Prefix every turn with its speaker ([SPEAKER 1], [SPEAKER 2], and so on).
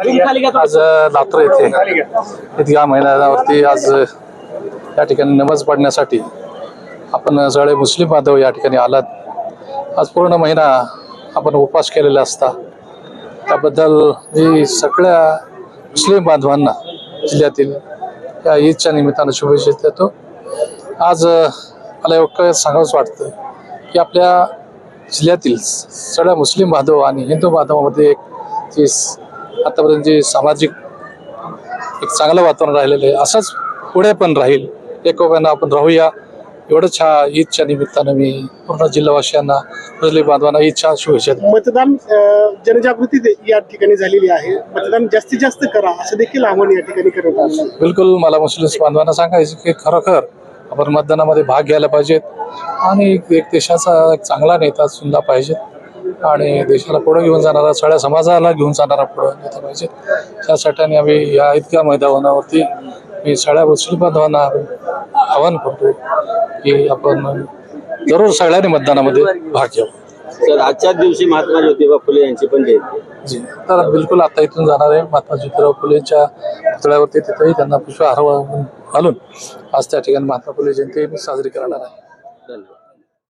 [SPEAKER 1] आज लातूर येथे. ईदगाह मैदानावरती आज या ठिकाणी नमाज पडण्यासाठी आपण सगळे मुस्लिम बांधव या ठिकाणी आलात. आज पूर्ण महिना आपण उपवास केलेला असता. त्याबद्दल मी सगळ्या मुस्लिम बांधवांना जिल्ह्यातील या ईदच्या निमित्तानं शुभेच्छा देतो. आज मला एवढं सांगावंच वाटतं की आपल्या जिल्ह्यातील सगळ्या मुस्लिम बांधव आणि हिंदू बांधवामध्ये एक जी आतापर्यंत जे सामाजिक एक चांगलं वातावरण राहिलेलं आहे असंच पुढे पण राहील. एकोप्यानं आपण राहूया. एवढंच ह्या ईदच्या निमित्तानं मी पूर्ण जिल्हावासियांना मुस्लिम बांधवांना ईदच्या शुभेच्छा.
[SPEAKER 2] मतदान जनजागृती या ठिकाणी झालेली आहे. मतदान जास्तीत जास्त करा असं देखील आव्हान या ठिकाणी करत आहे.
[SPEAKER 1] बिलकुल मला मुस्लिम बांधवांना सांगायचं की खरोखर आपण मतदानामध्ये भाग घ्यायला पाहिजेत. आणि एक देशाचा चांगला नेता सुद्धा पाहिजे आणि देशाला पुढे घेऊन जाणारा सगळ्या समाजाला घेऊन जाणारा पुढे नेता पाहिजे. त्यासाठी आम्ही या इतक्या मैदानावरती मी सगळ्या मुस्लिम बांधवांना आवाहन करतो की आपण जरूर सगळ्यांनी मतदानामध्ये भाग घ्यावा.
[SPEAKER 3] सर आजच्याच दिवशी महात्मा ज्योतिबा फुले यांची पण जयंती
[SPEAKER 1] तर बिलकुल आता इथून जाणार आहे. महात्मा ज्योतिराव फुलेच्या पुतळ्यावरती तिथेही त्यांना पुष्पहार घालून आज त्या ठिकाणी महात्मा फुले जयंती साजरी करणार आहे.
[SPEAKER 3] धन्यवाद.